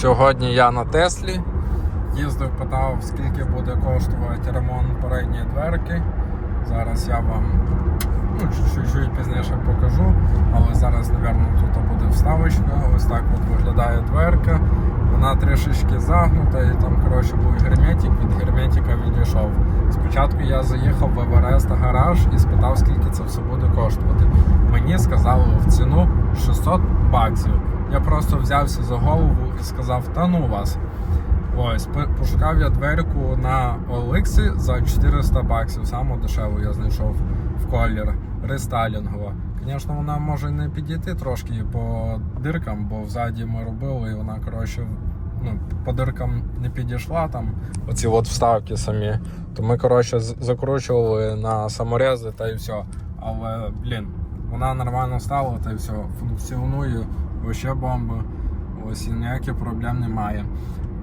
Сьогодні я на Теслі. Їздив, питав, скільки буде коштувати ремонт передньої дверки. Зараз я вам ну, чуть-чуть пізніше покажу, але зараз, мабуть, тут буде вставочка. Ось так от виглядає дверка. Вона трішечки загнута і там коротше, був герметик, від герметика відійшов. Спочатку я заїхав в Еверест гараж і спитав, скільки це все буде коштувати. Мені сказали в ціну 600 баксів. Я просто взявся за голову і сказав, та ну вас. Ось, пошукав я дверку на OLX за 400 баксів. Саму дешеву я знайшов в колір рестайлінгова. Звісно, вона може не підійти трошки по диркам, бо взаді ми робили, і вона коротше ну, по диркам не підійшла там. Оці от вставки самі. То ми коротше закручували на саморези та і все. Але блін, вона нормально стала та й все. Функціонує, вообще бомба. Ось і ніяких проблем немає.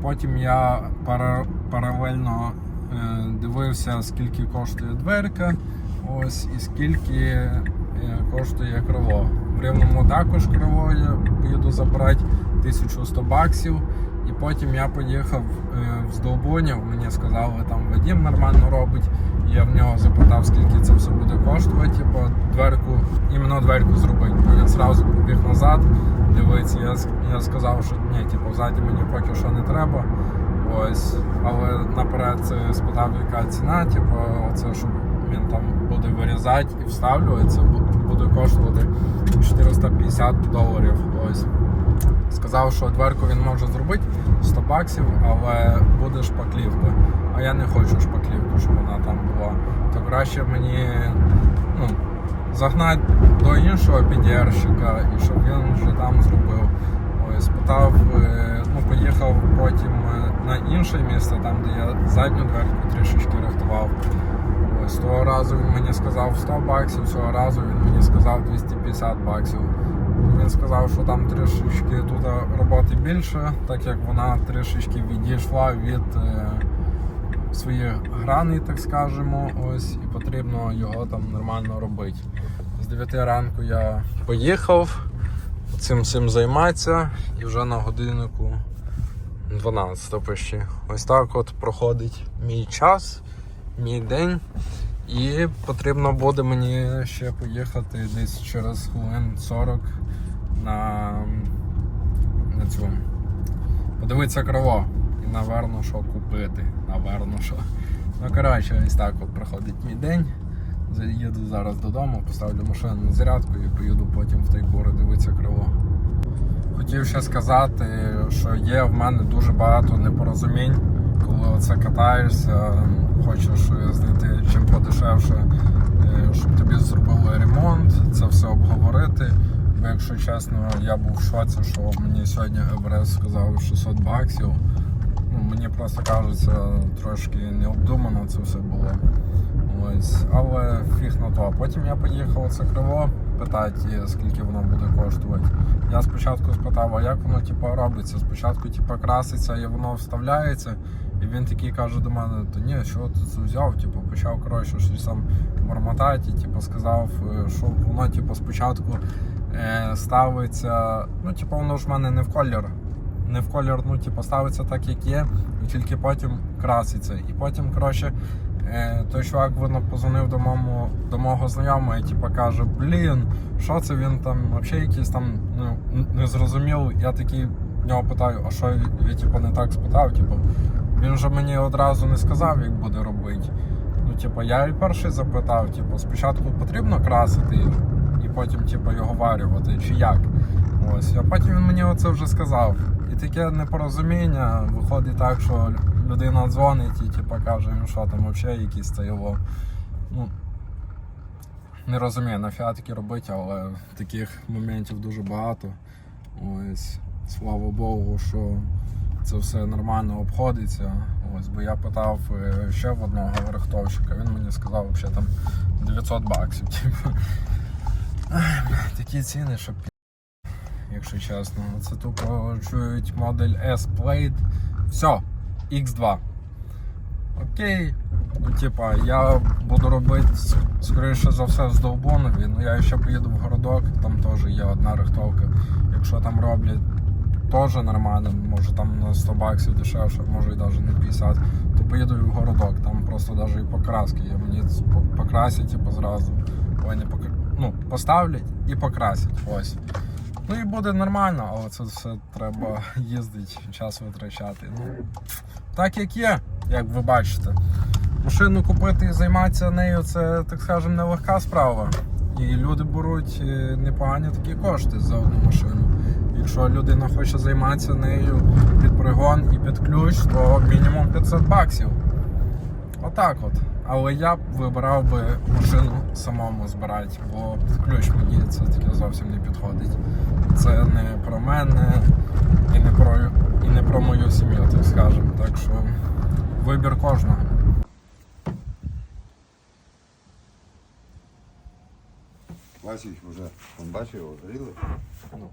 Потім я пара- паралельно е, дивився, скільки коштує дверка, ось і скільки е, коштує крило. В рівному також крило я поїду забрати 1100 баксів. І потім я поїхав е, в Здолбунів, мені сказали, там Вадим нормально робить. Я в нього запитав, скільки це все буде коштувати, типу, дверку, іменно дверку зробити. Він одразу побіг назад, дивиться, я, я сказав, що ні, типу, ззаді мені поки що не треба. Ось, але наперед це спитав, яка ціна, типу, оце, що він там буде вирізати і вставлювати, буде коштувати 450 доларів. Ось. Сказав, що дверку він може зробити 100 баксів, але буде шпаклівка. А я не хочу шпаклівку, щоб вона там була. То краще мені загнати до іншого підєрщика і щоб він вже там зробив. Ось, спитав, е, ну, поїхав потім е, на інше місце, там, де я задню дверку трішечки рихтував. Ось того разу він мені сказав 100 баксів, цього разу він мені сказав 250 баксів. Він сказав, що там трішечки тут роботи більше, так як вона трішечки відійшла від е, своїх граней, так скажемо. Ось, і потрібно його там нормально робити. З 9 ранку я поїхав цим всім займатися і вже на годиннику 12 почти. Ось так от проходить мій час, мій день. І потрібно буде мені ще поїхати десь через хвилин 40 на, на цю. Подивитися крило. І наверно, що купити. Наверно, що. Ну, коротше, ось так от проходить мій день. Заїду зараз додому, поставлю машину на зарядку і поїду потім в той гори дивитися крило. Хотів ще сказати, що є в мене дуже багато непорозумінь, коли оце катаєшся, хочеш знайти чим подешевше, е, щоб тобі зробили ремонт, це все обговорити. Бо якщо чесно, я був в шоці, що мені сьогодні Еврест сказав 600 баксів. Мені просто кажеться, трошки необдумано це все було. Ось, але фіг на то. Потім я поїхав це криво питати, скільки воно буде коштувати. Я спочатку спитав, а як воно типу, робиться? Спочатку типу, краситься і воно вставляється. І він такий каже до мене, то ні, що ти це взяв? Типу, почав коротше щось там бормотати, типу, сказав, е, що воно типу, спочатку е, ставиться. Ну, типу, воно ж в мене не в колір. Не в колір, ну, типу, ставиться так, як є, і тільки потім краситься. І потім, коротше, Е, той чувак воно позвонив до мому, до мого знайомого і типу, каже, блін, що це він там взагалі якийсь там ну, не зрозумів. Я такий в нього питаю, а що він типу, не так спитав? Типу, він же мені одразу не сказав, як буде робити. Ну, типу, я і перший запитав, типу, спочатку потрібно красити і потім типу, його варювати, чи як. Ось, а потім він мені оце вже сказав. І таке непорозуміння виходить так, що людина дзвонить і типу, каже, ну що там взагалі якісь це його. Ну, не розумію, нафіга таке робити, але таких моментів дуже багато. Ось, слава Богу, що це все нормально обходиться. Ось, бо я питав е, ще в одного рихтовщика, він мені сказав, що там 900 баксів. Типу. Такі ціни, що пі... якщо чесно. Це тупо чують модель S-Plate. Все, X2. Окей. Ну, типа, я буду робити, скоріше за все, з Довбонові. Ну я ще поїду в городок, там теж є одна рихтовка. Якщо там роблять теж нормально, може там на 100 баксів дешевше, може і навіть на 50, то поїду в городок, там просто навіть і покраски є. Мені покрасять типу, зразу. Не покр... ну, поставлять і покрасять. Ось. Ну і буде нормально, але це все треба їздити, час витрачати. Ну, так як є, як ви бачите. Машину купити і займатися нею це, так скажемо, нелегка справа. І люди беруть е, непогані такі кошти за одну машину. Якщо людина хоче займатися нею під пригон і під ключ, то мінімум 500 баксів. Отак от. Але я б вибирав би машину самому збирати, бо ключ мені це таке зовсім не підходить. Це не про мене і не про, і не про мою сім'ю, так скажемо. Так що вибір кожного. Васильович вже он бачив його, горіли? Ну.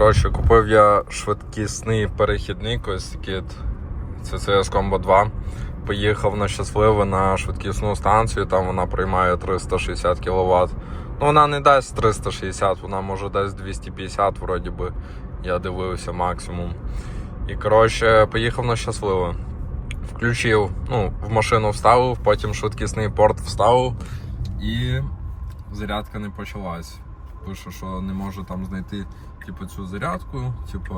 Коротше, купив я швидкісний перехідник, ось такий CCS Combo 2. Поїхав на щасливе на швидкісну станцію, там вона приймає 360 кВт. Ну вона не дасть 360, вона може дасть 250, вроді би. Я дивився максимум. І коротше, поїхав на щасливе. Включив, ну, в машину вставив, потім швидкісний порт вставив і зарядка не почалась. Пише, що не можу там знайти типу, цю зарядку. Типу,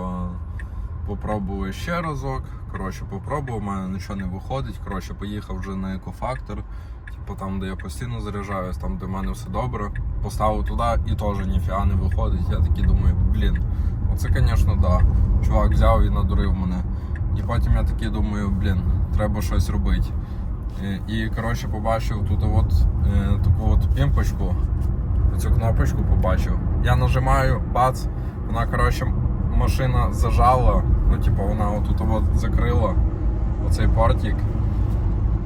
попробую ще разок. Коротше, попробував, у мене нічого не виходить. Коротше, поїхав вже на екофактор. Типу там, де я постійно заряджаюсь, там де в мене все добре. Поставив туди і теж ніфіга не виходить. Я такий думаю, блін, оце, звісно, да. Чувак взяв і надурив мене. І потім я такий думаю, блін, треба щось робити. І, і коротше, побачив тут от, е, таку от пімпочку, цю кнопочку побачив. Я нажимаю, бац, вона, коротше, машина зажала, ну, типу, вона отут от закрила оцей портик.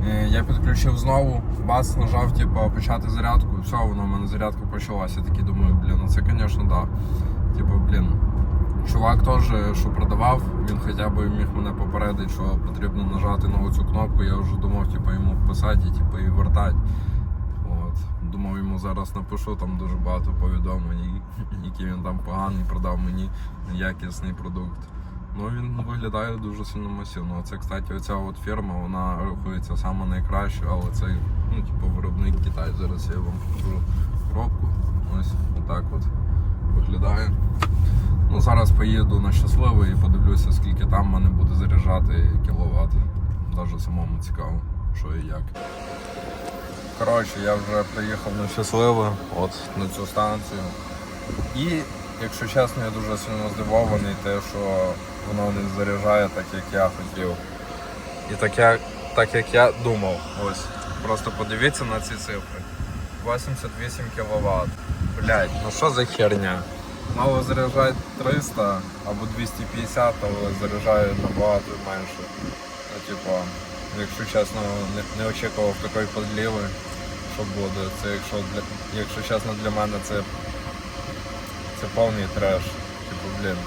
Е, Я підключив знову, бац, нажав, типу, почати зарядку, все, воно в мене зарядка почалася. Я такий думаю, блін, ну це, звісно, да. Типу, блін. Чувак теж, що продавав, він хоча б міг мене попередити, що потрібно нажати на оцю кнопку. Я вже думав, типу, йому писати типу, і вертати. Йому зараз напишу там дуже багато повідомлень, які він там поганий, продав мені якісний продукт. Ну він виглядає дуже сильно масивно. Це, кстати, оця от фірма, вона рахується саме найкраща, але це ну, типу, виробник Китай. Зараз я вам покажу коробку. Ось отак от виглядає. Ну, зараз поїду на щасливий і подивлюся, скільки там мене буде заряджати кіловат. Навіть самому цікаво, що і як. Коротше, я вже приїхав на щасливе, от на цю станцію. І, якщо чесно, я дуже сильно здивований, те, що воно не заряджає так, як я хотів. І так, я, так як я думав. Ось. Просто подивіться на ці цифри. 88 кВт. Блять, ну що за херня? Мало заряджає 300 або 250, але заряджає набагато менше. Типу, якщо чесно, не, не очікував такої подліви, що буде. Це якщо для якщо чесно для мене це, це повний треш. Типу, блін.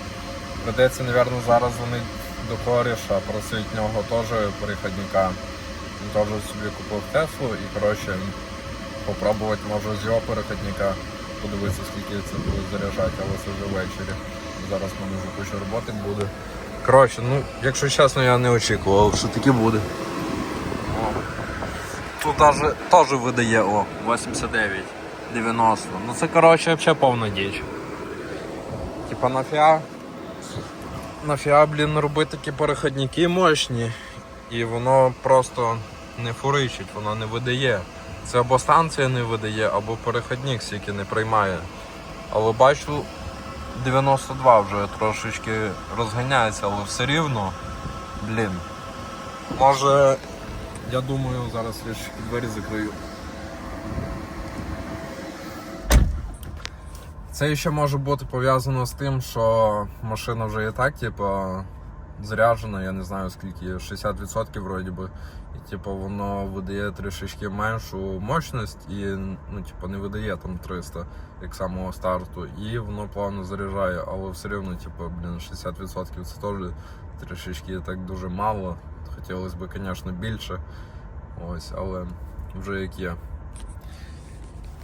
Придеться, мабуть, зараз вони до коріша, просить нього теж переходника. Він теж собі купив Теслу і коротше попробувати може з його переходника подивитися, скільки це буде заряджати, але це вже ввечері. Зараз мене вже куча роботи буде. Коротше, ну, якщо чесно, я не очікував, що таке буде. Тут теж, видає о, 89, 90. Ну це коротше взагалі повна діч. Типа нафіга. Нафіга, блін, робити такі переходники мощні. І воно просто не фуричить, воно не видає. Це або станція не видає, або переходник стільки не приймає. Але бачу, 92 вже трошечки розганяється, але все рівно, блін. Може, я думаю, зараз я ще двері закрию. Це ще може бути пов'язано з тим, що машина вже і так, типу, заряджено, я не знаю скільки, 60% вроді би. І типу воно видає трішечки меншу мощність і ну, типу, не видає там 300 як самого старту. І воно плавно заряджає, але все рівно, типу, блін, 60% це теж трішечки так дуже мало. Хотілося б, звісно, більше. Ось, але вже як є.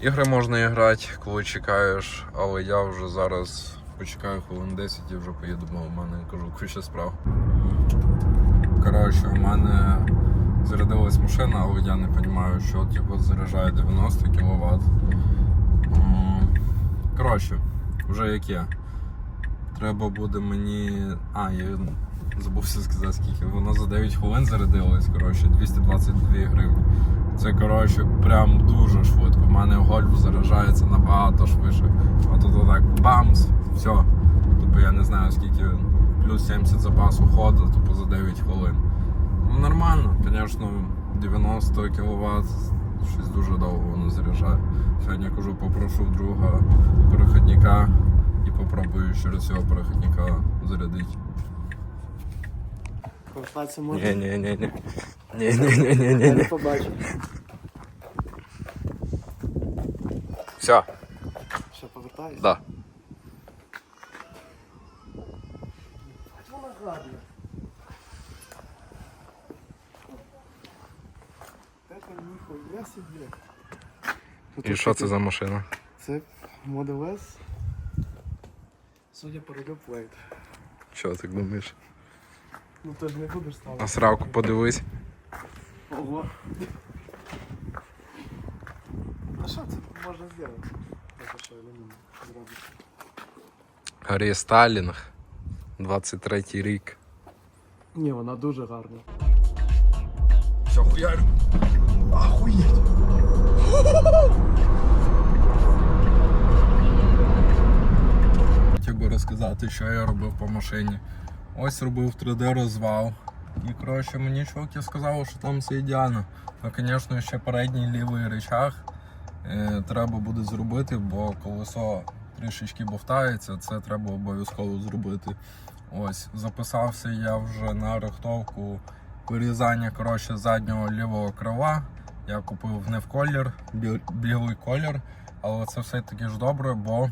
Ігри можна грати, коли чекаєш, але я вже зараз почекаю хвилин 10 і вже поїду, бо в мене кажу куча справ. Коротше, у мене зарядилась машина, але я не розумію, що типу, заряджає 90 кВт. Коротше, вже як є. Треба буде мені. А, я забувся сказати, скільки. Воно за 9 хвилин зарядилось, коротше, 222 гривні. Це коротше прям дуже швидко. У мене гольф заряджається набагато швидше. А тут отак бамс, все. Тобто я не знаю скільки. Плюс 70 запасу ходу, тобто за 9 хвилин. Ну нормально, звісно, 90 кВт, щось дуже довго воно заряджає. Сьогодні кажу, попрошу друга переходника і попробую через цього переходника зарядити. Повертатися можна? Ні, ні, ні, ні. Ні, ні, ні, ні, ні, Я не ні. побачив. Все, Що, повертаюся? да. Ніхуя собі. Тут І що це за машина? Це Model S. Судя по рулю плейт. Що так думаєш? Ну ти ж не будеш ставити. На сравку подивись. Ого. А що це можна зробити? Так, що алюміній зробити. Рестайлінг. 23 рік. Ні, вона дуже гарна. Все, хуярю. Охуєть. Хотів би розказати, що я робив по машині. Ось робив 3D розвал. І коротше мені чуваки сказали, що там все ідеально. Ну, звісно, ще передній лівий речах е, треба буде зробити, бо колесо трішечки бовтається, це треба обов'язково зробити. Ось, записався я вже на рихтовку вирізання коротше, заднього лівого крила. Я купив не в колір, бі- білий колір, але це все-таки ж добре, бо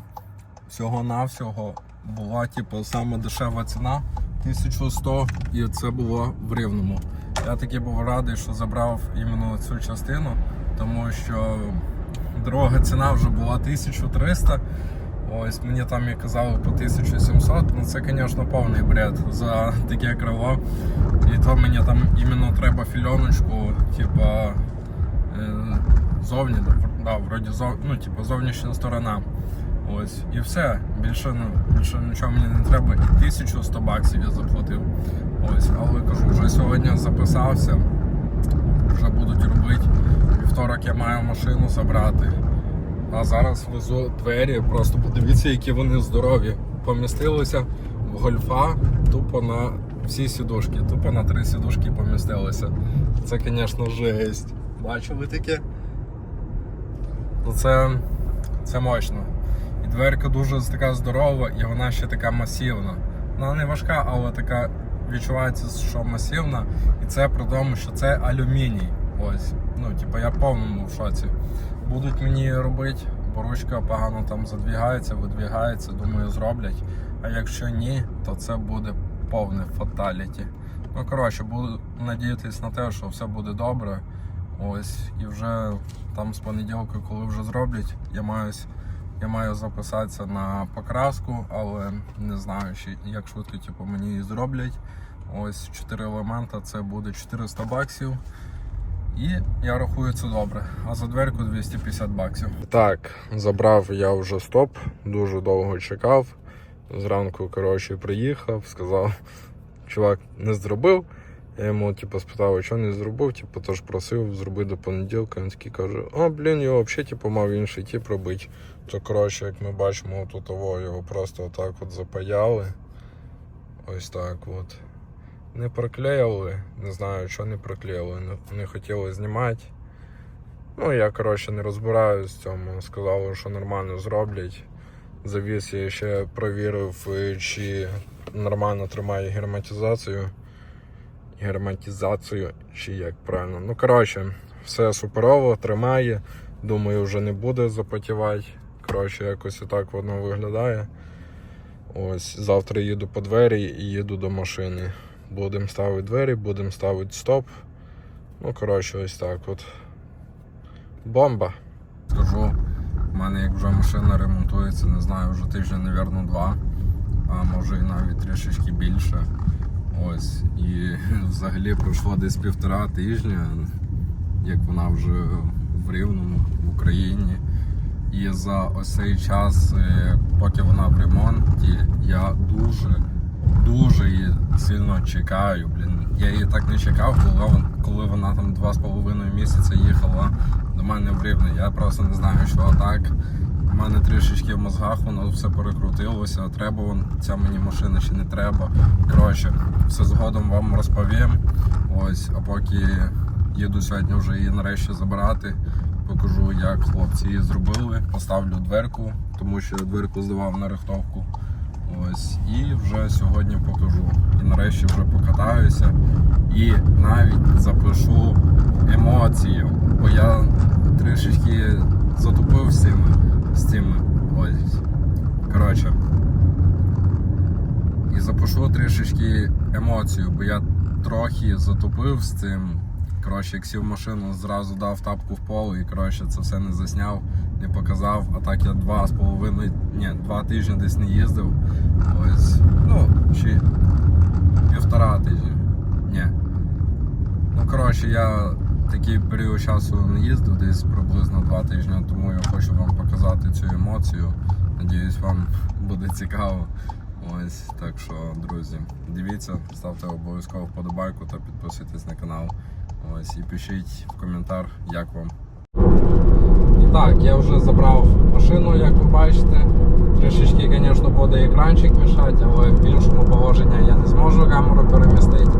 всього-навсього була типу, саме дешева ціна 1100 і це було в рівному. Я таки був радий, що забрав іменно цю частину, тому що дорога ціна вже була 1300. Ось мені там і казали по 1700. Ну це, звісно, повний бред за таке крило. І то мені там іменно треба фільоночку, типа е, зовні, да, вроді зов, ну, типу, зовнішня сторона. Ось, і все. Більше, ну, більше нічого мені не треба. І 1100 баксів я заплатив. Ось, але кажу, вже сьогодні записався. Вже будуть робити. Вівторок я маю машину забрати. А зараз везу двері, просто подивіться, які вони здорові. Помістилися в гольфа тупо на всі сідушки, тупо на три сідушки помістилися. Це, звісно, жесть. Бачили таке? Це, це мощно. Дверка дуже така здорова, і вона ще така масивна. Вона не важка, але така відчувається, що масивна. І це при тому, що це алюміній. Ось. Ну, типу, я повному в шоці. Будуть мені робити, бо ручка погано там задвігається, видвігається, думаю, зроблять. А якщо ні, то це буде повне фаталіті. Ну, коротше, буду надіятися на те, що все буде добре. Ось, і вже там з понеділка, коли вже зроблять, я маю, я маю записатися на покраску, але не знаю, як швидко типу, мені її зроблять. Ось 4 елемента це буде 400 баксів. І я рахую це добре. А за дверку 250 баксів. Так, забрав я вже стоп, дуже довго чекав. Зранку, коротше, приїхав, сказав, чувак не зробив. Я йому типу, спитав, а що не зробив, типу, тож просив зробити до понеділка. Він такий каже, а блін, його взагалі типу, мав інший тип робити. То коротше, як ми бачимо, тут того його просто отак от запаяли. Ось так от. Не проклеїли, не знаю, що не проклеїли, не, не хотіли знімати. Ну, я, коротше, не розбираюсь в цьому. Сказали, що нормально зроблять. Завіз я ще провірив, е, чи нормально тримає герметизацію. Герметизацію, чи як правильно. Ну, коротше, все суперово, тримає. Думаю, вже не буде запотівати. Коротше, якось отак воно виглядає. Ось завтра їду по двері і їду до машини. Будемо ставити двері, будемо ставити стоп. Ну, коротше, ось так от. Бомба. Скажу, в мене як вже машина ремонтується, не знаю, вже тиждень, напевно, два, а може і навіть трішечки більше. Ось. І взагалі пройшло десь півтора тижня, як вона вже в Рівному, в Україні. І за ось цей час, е, поки вона в ремонті, я дуже, дуже її сильно чекаю. Блін. Я її так не чекав, коли вона, там два з половиною місяця їхала до мене в Рівне. Я просто не знаю, що так. У мене трішечки в мозгах воно все перекрутилося. Треба вон- ця мені машина чи не треба. Коротше, все згодом вам розповім. Ось, а поки їду сьогодні вже її нарешті забирати. Покажу, як хлопці її зробили. Поставлю дверку, тому що дверку здавав на рихтовку. Ось, і вже сьогодні покажу. І нарешті вже покатаюся. І навіть запишу емоції, бо я трішечки затупив. З цими. Ось. Коротше. І запишу трішечки емоцію, бо я трохи затупив з цим. Коротше, як сів машину, зразу дав тапку в пол і коротше це все не засняв, не показав. А так я два з половиною, ні, два тижні десь не їздив. Ось, ну, чи півтора тижні. Ні. Ну, коротше, я такий період часу не їздив, десь приблизно два тижні, тому я хочу вам показати цю емоцію. Надіюсь, вам буде цікаво. Ось так що, друзі, дивіться, ставте обов'язково вподобайку та підписуйтесь на канал. Ось і пишіть в коментар, як вам. І так, я вже забрав машину, як ви бачите. Трішечки, звісно, буде екранчик мішати, але в іншому положенні я не зможу камеру перемістити,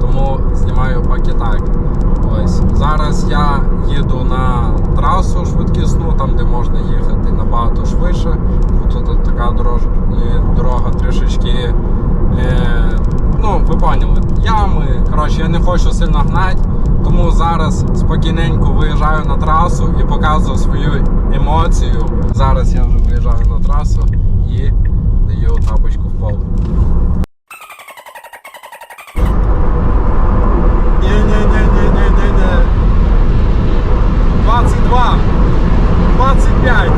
тому знімаю поки так. Ось зараз я їду на трасу швидкісну, там де можна їхати набагато швидше. Тут така дорож... е, дорога трішечки. Е... Ну, ви поняли, ями. Коротше, я не хочу сильно гнати, тому зараз спокійненько виїжджаю на трасу і показую свою емоцію. Зараз я вже виїжджаю на трасу і даю тапочку 22. 25.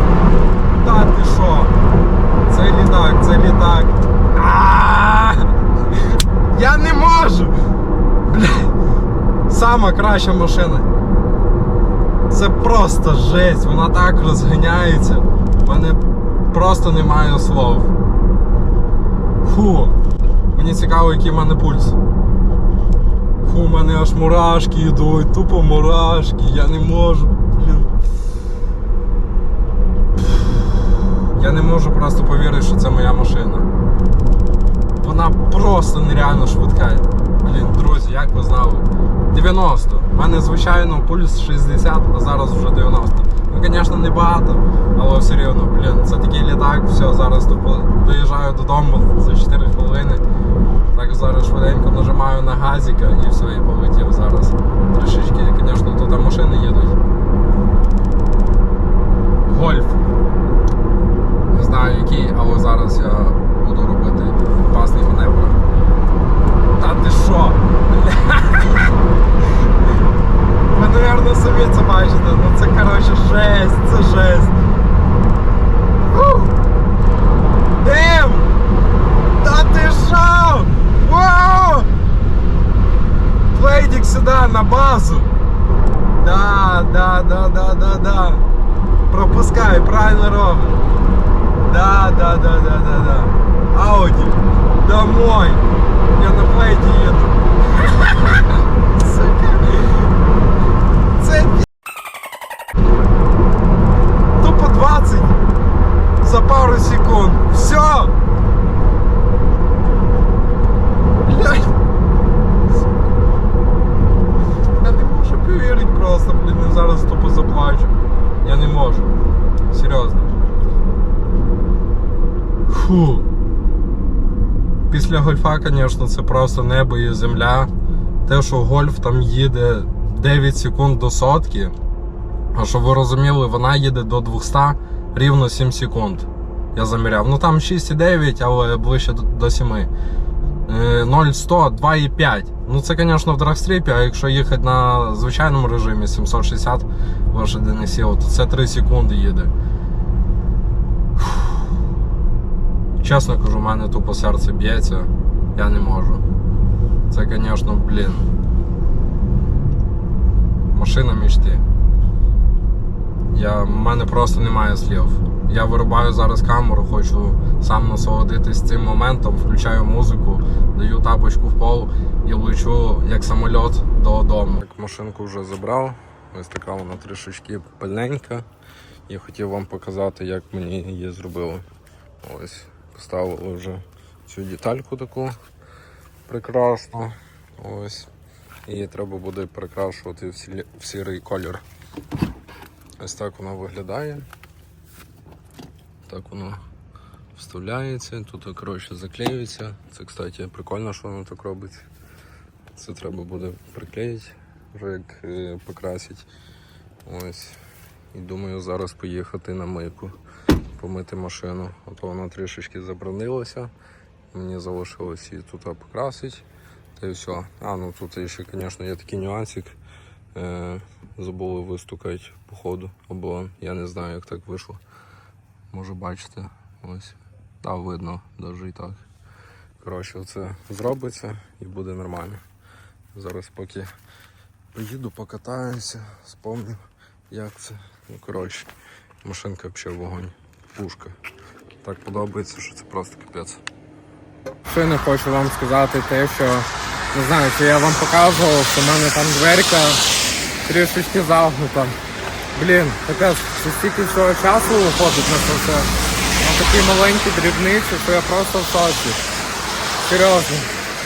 Та ти що? Це літак, це літак. А! Я не можу! Бля. Сама краща машина. Це просто жесть, вона так розганяється. У мене просто немає слов. Фу. Мені цікаво, який в мене пульс. Фу, у мене аж мурашки йдуть, тупо мурашки, я не можу, Я не можу просто повірити, що це моя машина. Вона просто нереально швидка. Блін, друзі, як ви знали? 90. У мене, звичайно, пульс 60, а зараз вже 90. Ну, звісно, не багато, але все рівно, блін, це такий літак, все, зараз доїжджаю додому за 4 хвилини. Так зараз швиденько нажимаю на газика і все, і полетів зараз. Трішечки, звісно, тут машини їдуть. Гольф. Не знаю який, але зараз я буду робити опасний маневр. Та ти що? Ви, мабуть, самі це бачите. Ну це коротше жесть, це жесть. Ух! Дим! Та ти що? Вау! Плейдик сюди, на базу. Да, да, да, да, да, да. Пропускай, правильно робиш. Да, да, да, да, да, да. Ауди. Домой. Я на плейті їду. Сука. Це пі- Тупо 20 за пару секунд. Все. Блядь. Я не можу повірити просто, блін, я зараз тупо заплачу. Я не можу. Серйозно. Фу. Після гольфа, звісно, це просто небо і земля. Те, що гольф там їде 9 секунд до сотки. А щоб ви розуміли, вона їде до 200 рівно 7 секунд. Я заміряв. Ну там 6,9, але ближче до- до 7. Е, 0,100, 2,5. Ну це, звісно, в драгстріпі, а якщо їхати на звичайному режимі 760 лошадиних сил, то це 3 секунди їде. Чесно кажу, в мене тупо серце б'ється, я не можу. Це, звісно, блін. Машина мічти. Я, в мене просто немає слів. Я вирубаю зараз камеру, хочу сам насолодитись цим моментом, включаю музику, даю тапочку в пол і лечу як самоліт додому. Так, машинку вже забрав. Ось така вона трішечки пильненька. І хотів вам показати, як мені її зробили. Ось, поставили вже цю детальку таку прекрасну. Ось. І треба буде прикрашувати в, сірий колір. Ось так воно виглядає. Так воно вставляється, тут коротше заклеюється. Це, кстати, прикольно, що воно так робить. Це треба буде приклеїти, вже як е, покрасити. Ось. І думаю зараз поїхати на мийку, помити машину. А то вона трішечки забронилася. Мені залишилось її тут покрасити. Та й все. А, ну тут ще, звісно, є такий нюансик. Е, забули вистукати по ходу. Або я не знаю, як так вийшло. Може бачите. Ось. Та видно, навіть і так. Коротше, це зробиться і буде нормально. Зараз поки поїду, покатаюся, спомню, як це. Ну, коротше, машинка взагалі вогонь. Пушка. Так подобається, що це просто капець. Ще не хочу вам сказати те, що не знаю, чи я вам показував, що в мене там дверка трішечки загнута. Блін, капець, це стільки всього часу уходить на це все. На такі маленькі дрібниці, що я просто в шоці. Серйозно.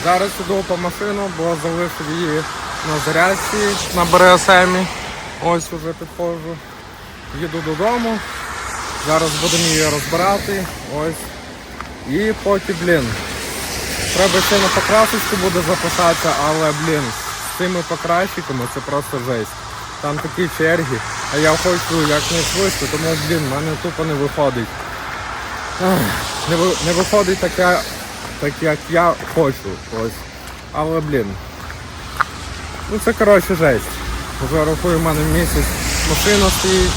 Зараз іду по машину, бо залишив її на зарядці на БРСМі. Ось уже підходжу. Їду додому. Зараз будемо її розбирати. Ось. І поки, блін. Треба ще на покрасочку буде записатися, але, блін, з цими покращиками це просто жесть. Там такі черги, а я хочу як не швидше, тому, блін, в мене тупо не виходить. Не, ви- не виходить так, я, так, як я хочу. Ось. Але, блін. Ну це коротше жесть. Вже рахую, в мене місяць машина стоїть.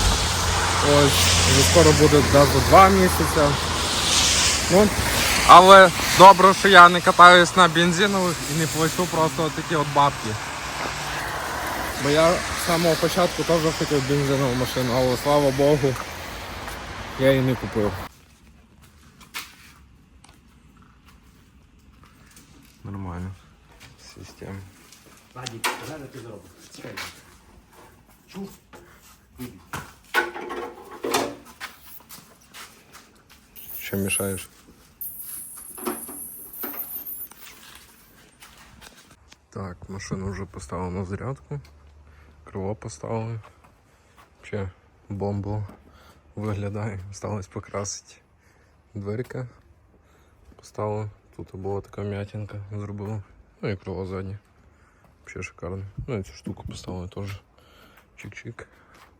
Ось, вже скоро буде навіть два місяці. Ну, але добре, що я не катаюсь на бензинових і не плачу просто такі от бабки. Бо я з самого початку теж хотів бензинову машину, але слава Богу, я її не купив. Нормально. Система. Вадик, зараз ти зробиш. Чекай. Чув? Що мішаєш? Так, машину вже поставили на зарядку. Крило поставили. Ще бомбу виглядає. Осталось покрасити дверка. Поставили. Тут була така м'ятинка зробили. Ну і крило заднє. Взагалі шикарно. Ну і цю штуку поставили теж. Чик-чик.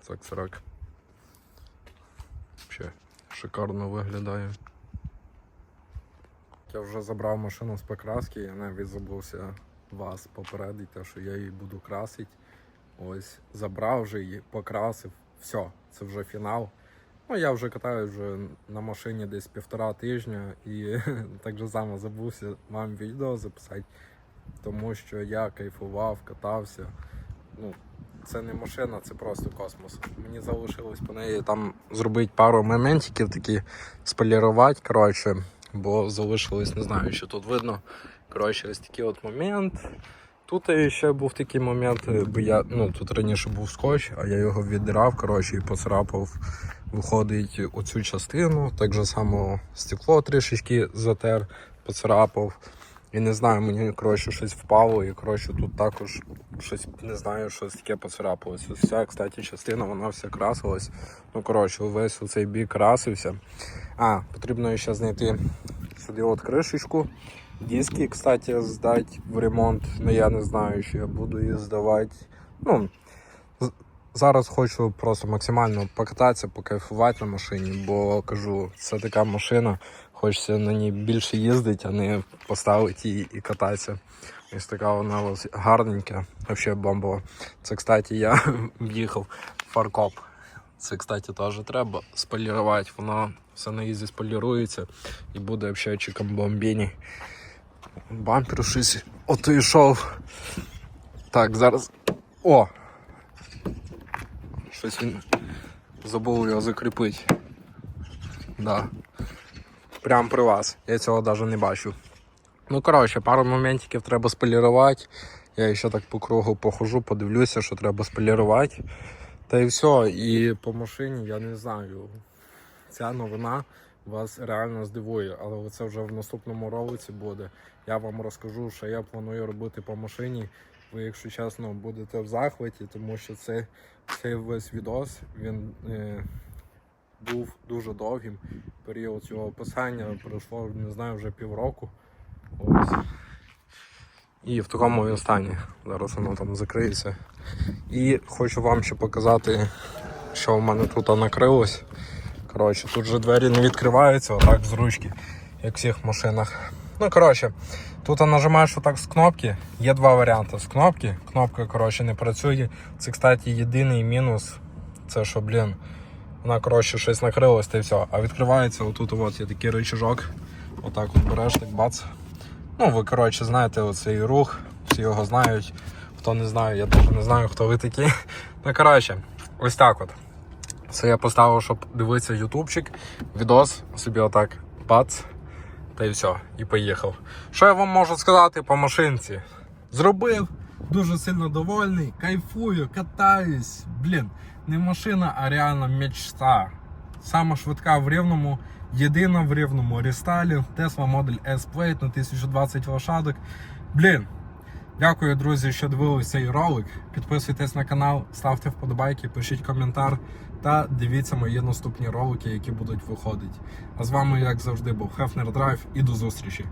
Цак-царак. Взагалі шикарно виглядає. Я вже забрав машину з покраски, я навіть забувся вас попередити, що я її буду красити. Ось забрав вже її, покрасив. Все, це вже фінал. Ну, я вже катаю вже на машині десь півтора тижня і так же само забувся вам відео записати, тому що я кайфував, катався. Ну, це не машина, це просто космос. Мені залишилось по неї там зробити пару моментиків, такі сполірувати, коротше, бо залишилось, не знаю, що тут видно. Коротше, ось такий от момент. Тут ще був такий момент, бо я, ну, тут раніше був скотч, а я його віддирав, коротше, і поцарапав, виходить, оцю частину. Так же само стекло трішечки затер, поцарапав. І не знаю, мені коротше щось впало, і коротше тут також щось не знаю, щось таке поцарапалося. Вся, кстати, частина, вона вся красилась. Ну, коротше, весь цей бік красився. А, потрібно ще знайти сюди от кришечку. Диски, кстати, здати в ремонт. Ну я не знаю, чи я буду їх здавати. Ну, зараз хочу просто максимально покататися, покайфувати на машині, бо кажу, це така машина. Хочеться на ній більше їздити, а не поставити її і кататися. Ось така вона ось гарненька, взагалі бомбова. Це, кстати, я в'їхав фаркоп. Це, кстати, теж треба сполірувати. Воно все на ізі сполірується і буде чиком бомбіні. Бампер щось ото йшов. Так, зараз. О! Щось він забув його закріпити. Да. Прям при вас. Я цього навіть не бачу. Ну, коротше, пару моментиків треба сполірувати. Я ще так по кругу похожу, подивлюся, що треба сполірувати. Та і все. І по машині я не знаю. Ця новина вас реально здивує, але це вже в наступному ролиці буде. Я вам розкажу, що я планую робити по машині. Ви, якщо чесно, будете в захваті, тому що це, цей весь відос він е, був дуже довгим. Період цього описання пройшло, не знаю, вже півроку. І в такому він стані. Зараз воно там закриється. І хочу вам ще показати, що в мене тут накрилось. Коротше, тут же двері не відкриваються, отак з ручки, як в всіх машинах. Ну, коротше, тут нажимаєш отак з кнопки. Є два варіанти з кнопки. Кнопка, коротше, не працює. Це, кстати, єдиний мінус. Це що, блін, вона, коротше, щось накрилось та й все. А відкривається отут от є такий рычажок. Отак от береш, так бац. Ну, ви, коротше, знаєте оцей рух, всі його знають. Хто не знає, я теж не знаю, хто ви такі. Ну, коротше, ось так от. Це я поставив, щоб дивитися ютубчик, відос, собі отак бац, та й все, і поїхав. Що я вам можу сказати по машинці? Зробив, дуже сильно довольний, кайфую, катаюсь. Блін, не машина, а реально мечта. Сама швидка в рівному, єдина в рівному рестайлі. Tesla Model S Plate на 1020 лошадок. Блін, Дякую, друзі, що дивилися цей ролик. Підписуйтесь на канал, ставте вподобайки, пишіть коментар та дивіться мої наступні ролики, які будуть виходити. А з вами, як завжди, був Хефнер Драйв і до зустрічі.